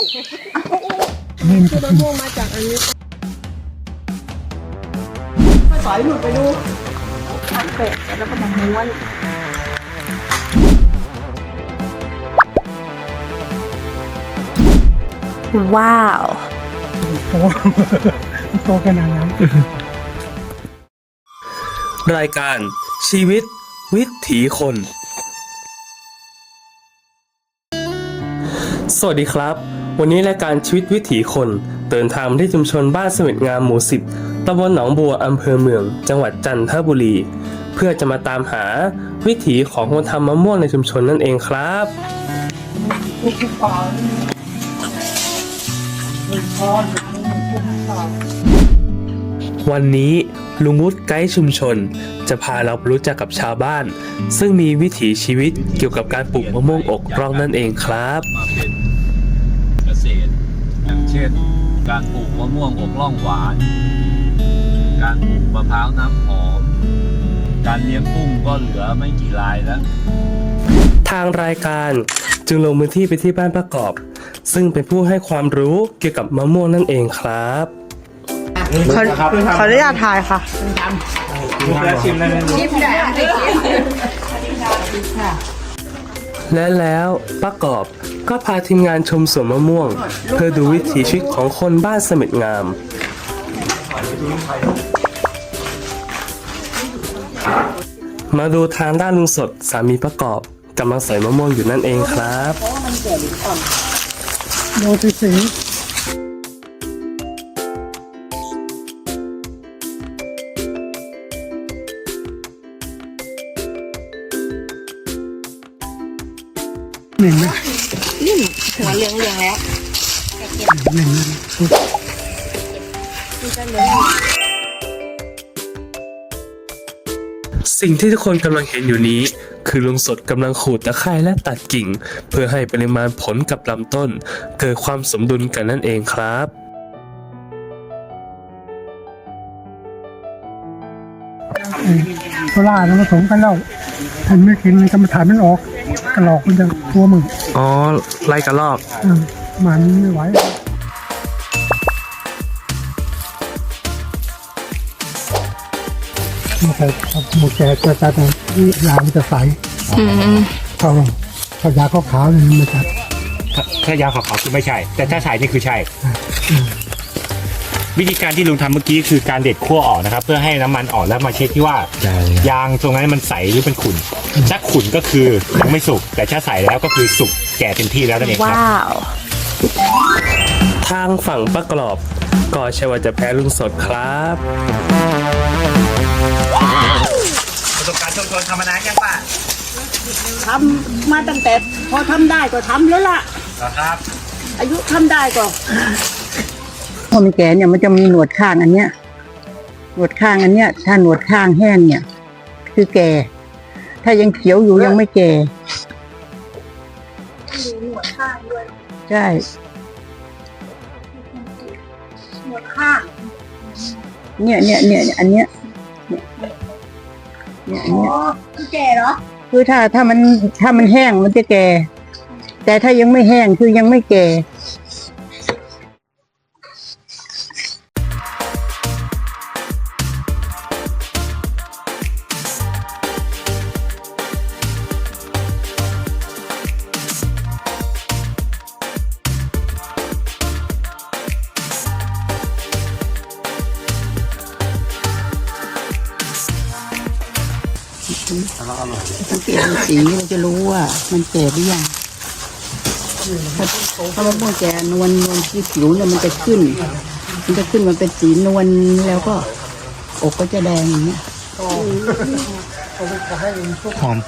นี่มันคือมะม่วงมาจากอันนี้สอยหลุดไปดูอันเป็ดแล้วก็มาม้วนว้าวโตโตขนาดนั้นรายการชีวิตวิถีคน สวัสดีครับ วันนี้รายการชีวิตวิถีคนเดินทางมาที่ชุมชนบ้านเสม็ดงามหมู่สิบตำบลหนองบัวอำเภอเมือง จังหวัดจันทบุรี เพื่อจะมาตามหาวิถีของคนทำมะม่วงในชุมชนนั่นเองครับวันนี้ลุงวุฒิไกด์ชุมชน จะพาเราไปรู้จักกับชาวบ้าน ซึ่งมีวิถีชีวิตเกี่ยวกับการปลูกมะม่วงอกร่องนั่นเองครับ มาเป็นเกษตร อย่าง เช่น การปลูกมะม่วงอกล่องหวาน การปลูกมะพร้าวน้ำหอม การเลี้ยงกุ้งก็เหลือไม่กี่รายแล้ว ทางรายการจึงลงพื้นที่ไปที่บ้านประกอบ ซึ่งเป็นผู้ให้ความรู้เกี่ยวกับมะม่วงนั่นเองครับ ขอขออนุญาตถ่ายค่ะ และแล้วประกอบก็พาทีมงานชมสวนมะม่วง เพื่อดูวิถีชีวิตของคนบ้านเสม็ดงาม มาดูทางด้านลุงสดสามีประกอบกำลังใส่มะม่วงอยู่นั่นเองครับ โดติสี หนึ่งนะหัวเหลืองเหลืองๆแล้วหนึ่งนะสิ่งที่ทุกคนกำลังเห็นอยู่นี้ คือลุงสดกำลังขูดตะไคร้และตัดกิ่ง เพื่อให้ปริมาณผลกับลำต้น เกิดความสมดุลกันนั่นเองครับโซล่ามันผสมกันแล้วมันไม่กินกรรมฐานมันออก กระหลอกมันจะตัวมึงอ๋อไล่กระลอกอืมมันไม่ไหวมันจะหมดแก่จะจัดยามันจะใสเขาเขายาขาวๆเนี่ยมันจะถ้ายาวขาวๆคือไม่ใช่ แต่ถ้าใส่นี่คือใช่ วิธีการที่ลุงทำเมื่อกี้คือการเด็ดขั้วออกนะครับ เพื่อให้น้ำมันออกแล้วมาเช็คที่ว่ายางตรงนั้นมันใสหรือเป็นขุ่นถ้าขุ่นก็คือยังไม่สุกแต่ถ้าใสแล้วก็คือสุกแก่เต็มที่แล้วนั่นเองครับ ว้าว ทางฝั่งประกอบ ก็ใช่ว่าจะแพ้ลุงสดครับ ประสบการณ์ชุมชนทำมานานยังป่ะทำมาตั้งแต่พอทำได้ก็ทำแล้วล่ะ ครับ อายุทำได้ก็ พอมันแก่เนี่ยมันจะมีหนวดข้างอันเนี้ย หนวดข้างอันเนี้ย ถ้าหนวดข้างแห้งเนี่ย คือแก่ ถ้ายังเขียวอยู่ยังไม่แก่หนวดข้างด้วยใช่หนวดข้างเนี่ยเนี่ยเนี่ยอันเนี้ยเนี่ยเนี่ยอันอ๋อเนี้ยคือแก่เหรอคือถ้าถ้ามันถ้ามันแห้งมันจะแก่ แต่ถ้ายังไม่แห้งคือยังไม่แก่ มันเปลี่ยนสีเราจะรู้ว่า มันแก่หรือยังถ้าถ้ามะม่วงแก่นวลนวลที่ผิวเนี่ยมันจะขึ้น มันจะขึ้นมาเป็นสีนวลแล้วก็ อกก็จะแดงอย่างเงี้ยหอม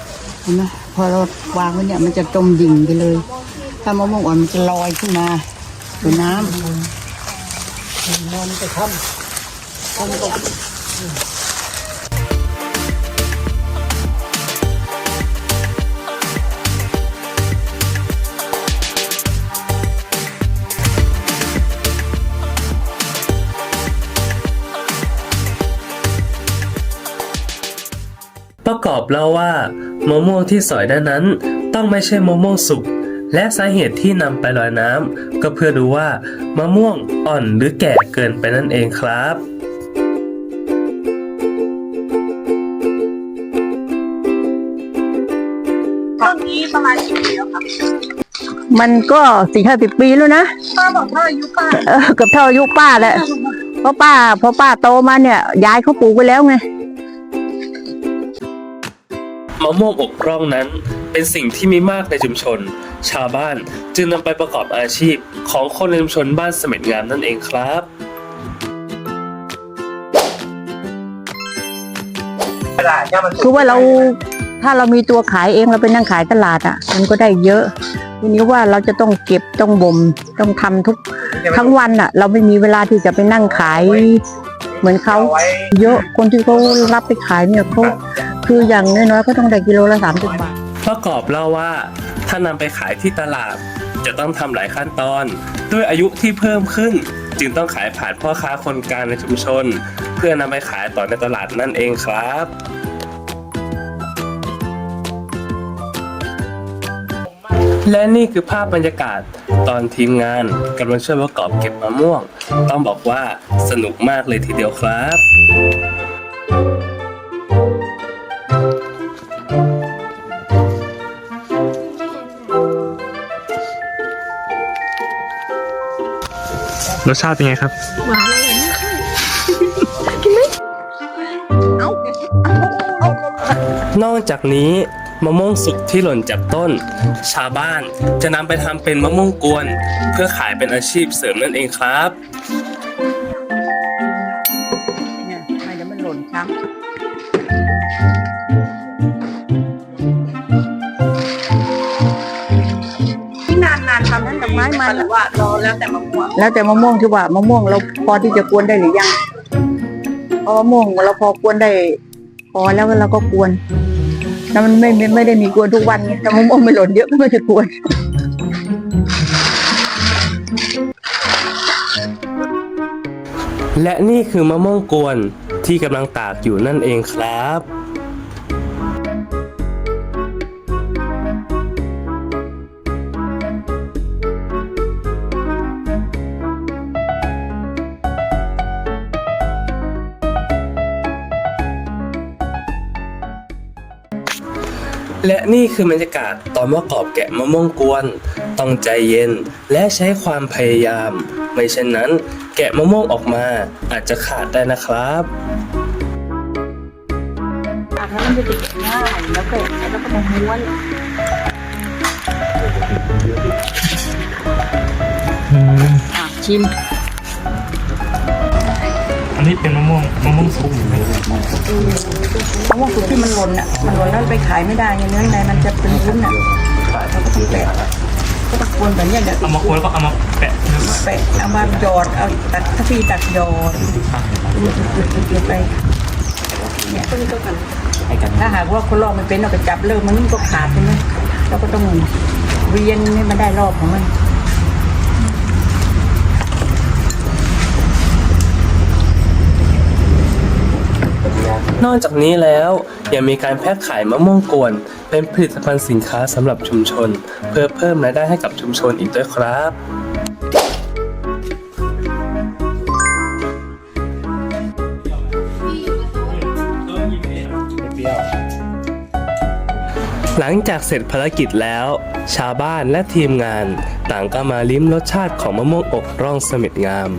เห็นไหมพอเราวางไว้เนี่ยมันจะจมดิ่งไปเลย ถ้ามะม่วงอ่อนมันจะลอยขึ้นมาสู่น้ำประก อบเล่าว่ามะม่วงที่สอยด้านนั้น ต้องไม่ใช่มะม่วงสุกและสาเหตุที่นำไปลอยน้ำก็เพื่อดูว่ามะม่วงอ่อนหรือแก่เกินไปนั่นเองครับต้นนี้ประมาณกี่ปีแล้วคะมันก็สี่ห้าสิบปีแล้วนะป้าบอกว่าอายุป้าเออเกือบเท่าอายุป้าแหละเพราะป้าพอป้าโตมาเนี่ย ยายเขาปลูกไปแล้วไง มะม่วงอกร่องนั้น เป็นสิ่งที่มีมากในชุมชน ชาวบ้านจึงนำไปประกอบอาชีพของคนในชุมชนบ้านเสม็ดงามนั่นเองครับคือว่าเราถ้าเรามีตัวขายเองเราไปนั่งขายตลาดอะ มันก็ได้เยอะทีนี้ว่าเราจะต้องเก็บต้องบ่มต้องทำทุก ทั้งวันอะ เราไม่มีเวลาที่จะไปนั่งขาย เหมือนเขาเยอะคนที่เขารับไปขายเนี่ยเขาคืออย่างน้อยๆก็ต้องได้กิโลละสามสิบบาทประกอบเล่าว่าถ้านำไปขายที่ตลาดจะต้องทำหลายขั้นตอน ด้วยอายุที่เพิ่มขึ้น จึงต้องขายผ่านพ่อค้าคนกลางในชุมชน เพื่อนำไปขายต่อในตลาดนั่นเองครับ และนี่คือภาพบรรยากาศตอนทีมงานกำลังช่วยประกอบเก็บมะม่วง ต้องบอกว่าสนุกมากเลยทีเดียวครับ รสชาติเป็นไงครับนอกจากนี้ มะม่วงสุกที่หล่นจากต้น ชาวบ้านจะนำไปทำเป็นมะม่วงกวน เพื่อขายเป็นอาชีพเสริมนั่นเองครับ เนี่ยไม่เดี๋ยวมันหล่นช้ำที่นานนานๆทำนั้นดอกไม้มันหรือว่ารอแล้วแต่มะม่วงแล้วแต่มะม่วงที่ว่ามะม่วงเราพอที่จะกวนได้หรือยังเพราะมะม่วงเราพอกวนได้พอแล้วเราก็กวน แล้วมันไม่ไม่ไม่ได้มีกวนทุกวันไงแต่มะม่วงไม่หล่นเยอะก็ไม่จะกวนและนี่คือมะม่วงกวนที่กำลังตากอยู่นั่นเองครับ และนี่คือบรรยากาศตอนประกอบแกะมะม่วงกวน ต้องใจเย็นและใช้ความพยายาม ไม่เช่นนั้น แกะมะม่วงออกมาอาจจะขาดได้นะครับอันนั้นมันจะติดง่ายแล้วก็แล้วก็มาม้วนอะชิมอั นนี้เป็นมะม่วงมะม่วงสุกมะม่วงสุกที่มันหล่นอะ มันหล่นแล้วไปขายไม่ได้ไงเนื้อในมันจะเป็นวุ้นอะเราก็ต้องแปะก็ต้องกวนแบบเนี้ยเดี๋ยวเอามาควรแล้วก็เอามาแปะแปะเอามาหยอดเอาตัดถ้าพี่ตัดหยอดหยุดๆๆๆไปเนี่ยถ้าหากว่าคนลอกไม่เป็นเราไปจับเริ่มมันก็ขาดใช่ไหมเราก็ต้องเรียนให้มันได้รอบของมัน นอกจากนี้แล้วยังมีการแพ็คขายมะม่วงกวน เป็นผลิตภัณฑ์สินค้าสำหรับชุมชน เพื่อเพิ่มรายได้ให้กับชุมชนอีกด้วยครับหลังจากเสร็จภารกิจแล้ว ชาวบ้านและทีมงาน ต่างก็มาลิ้มรสชาติของมะม่วงอกร่องเสม็ดงาม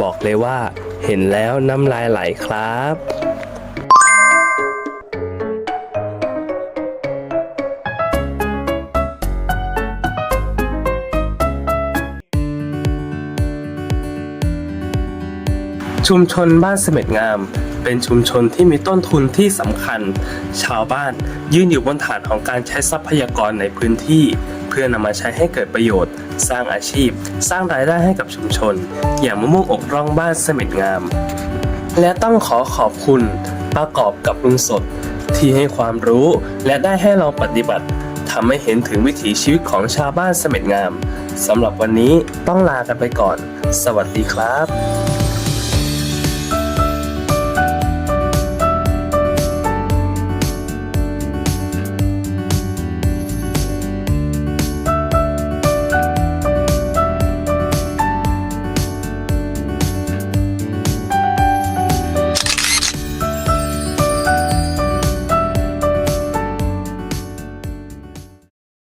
บอกเลยว่า เห็นแล้วน้ำลายไหลครับ ชุมชนบ้านเสม็ดงาม เป็นชุมชนที่มีต้นทุนที่สำคัญ ชาวบ้านยืนอยู่บนฐานของการใช้ทรัพยากรในพื้นที่ เพื่อนำมาใช้ให้เกิดประโยชน์ สร้างอาชีพ สร้างรายได้ให้กับชุมชน อย่างมะม่วงอกร่องบ้านเสม็ดงาม และต้องขอขอบคุณประกอบกับลุงสด ที่ให้ความรู้และได้ให้ลองปฏิบัติทำให้เห็นถึงวิถีชีวิตของชาวบ้านเสม็ดงามสำหรับวันนี้ต้องลากันไปก่อน สวัสดีครับ